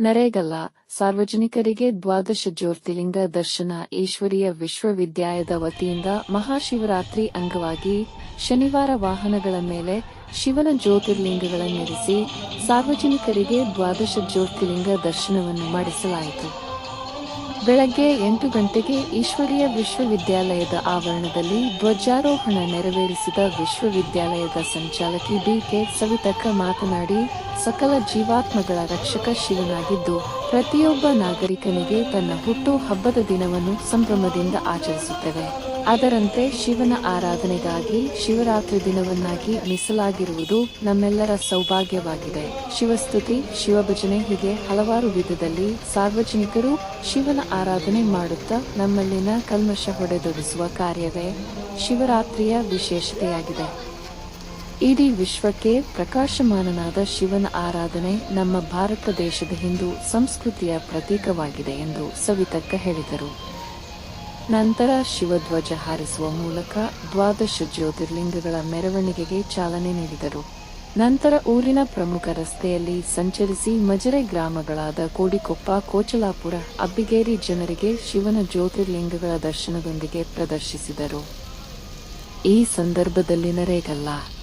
ನರೇಗಲ್ಲ, ಸಾರ್ವಜನಿಕರಿಗೆ ದ್ವಾದಶ ಜ್ಯೋತಿರ್ಲಿಂಗ ದರ್ಶನ ಈಶ್ವರಿಯ ವಿಶ್ವವಿದ್ಯಾಲಯದ ವತಿಯಿಂದ ಮಹಾಶಿವರಾತ್ರಿ ಅಂಗವಾಗಿ ಶನಿವಾರ ವಾಹನಗಳ ಮೇಲೆ ಶಿವನ ಜ್ಯೋತಿರ್ಲಿಂಗಗಳನ್ನಿರಿಸಿ ಸಾರ್ವಜನಿಕರಿಗೆ ದ್ವಾದಶ ಜ್ಯೋತಿರ್ಲಿಂಗ ದರ್ಶನವನ್ನು ಮಾಡಿಸಲಾಯಿತು. ಬೆಳಗ್ಗೆ ಎಂಟು ಗಂಟೆಗೆ ಈಶ್ವರೀಯ ವಿಶ್ವವಿದ್ಯಾಲಯದ ಆವರಣದಲ್ಲಿ ಧ್ವಜಾರೋಹಣ ನೆರವೇರಿಸಿದ ವಿಶ್ವವಿದ್ಯಾಲಯದ ಸಂಚಾಲಕಿ ಬಿಕೆ ಸವಿತಕ್ಕ ಮಾತನಾಡಿ, ಸಕಲ ಜೀವಾತ್ಮಗಳ ರಕ್ಷಕ ಶಿವನಾಗಿದ್ದು ಪ್ರತಿಯೊಬ್ಬ ನಾಗರಿಕನಿಗೆ ತನ್ನ ಹುಟ್ಟು ಹಬ್ಬದ ದಿನವನ್ನು ಸಂಭ್ರಮದಿಂದ ಆಚರಿಸುತ್ತೇವೆ. ಅದರಂತೆ ಶಿವನ ಆರಾಧನೆಗಾಗಿ ಶಿವರಾತ್ರಿ ದಿನವನ್ನಾಗಿ ಮೀಸಲಾಗಿರುವುದು ನಮ್ಮೆಲ್ಲರ ಸೌಭಾಗ್ಯವಾಗಿದೆ. ಶಿವಸ್ತುತಿ, ಶಿವಭಜನೆ ಹೀಗೆ ಹಲವಾರು ವಿಧದಲ್ಲಿ ಸಾರ್ವಜನಿಕರು ಶಿವನ ಆರಾಧನೆ ಮಾಡುತ್ತಾ ನಮ್ಮಲ್ಲಿನ ಕಲ್ಮಶ ಹೊಡೆದೊಡಿಸುವ ಕಾರ್ಯವೇ ಶಿವರಾತ್ರಿಯ ವಿಶೇಷತೆಯಾಗಿದೆ. ಇಡೀ ವಿಶ್ವಕ್ಕೆ ಪ್ರಕಾಶಮಾನನಾದ ಶಿವನ ಆರಾಧನೆ ನಮ್ಮ ಭಾರತ ದೇಶದ ಹಿಂದೂ ಸಂಸ್ಕೃತಿಯ ಪ್ರತೀಕವಾಗಿದೆ ಎಂದು ಸವಿತಕ್ಕ ಹೇಳಿದರು. ನಂತರ ಶಿವಧ್ವಜ ಹಾರಿಸುವ ಮೂಲಕ ದ್ವಾದಶ ಜ್ಯೋತಿರ್ಲಿಂಗಗಳ ಮೆರವಣಿಗೆಗೆ ಚಾಲನೆ ನೀಡಿದರು. ನಂತರ ಊರಿನ ಪ್ರಮುಖ ರಸ್ತೆಯಲ್ಲಿ ಸಂಚರಿಸಿ ಮಜರೆ ಗ್ರಾಮಗಳಾದ ಕೋಡಿಕೊಪ್ಪ, ಕೋಚಲಾಪುರ, ಅಬ್ಬಿಗೇರಿ ಜನರಿಗೆ ಶಿವನ ಜ್ಯೋತಿರ್ಲಿಂಗಗಳ ದರ್ಶನದೊಂದಿಗೆ ಪ್ರದರ್ಶಿಸಿದರು. ಈ ಸಂದರ್ಭದಲ್ಲಿ ನರೇಗಲ್ಲ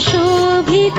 शोभित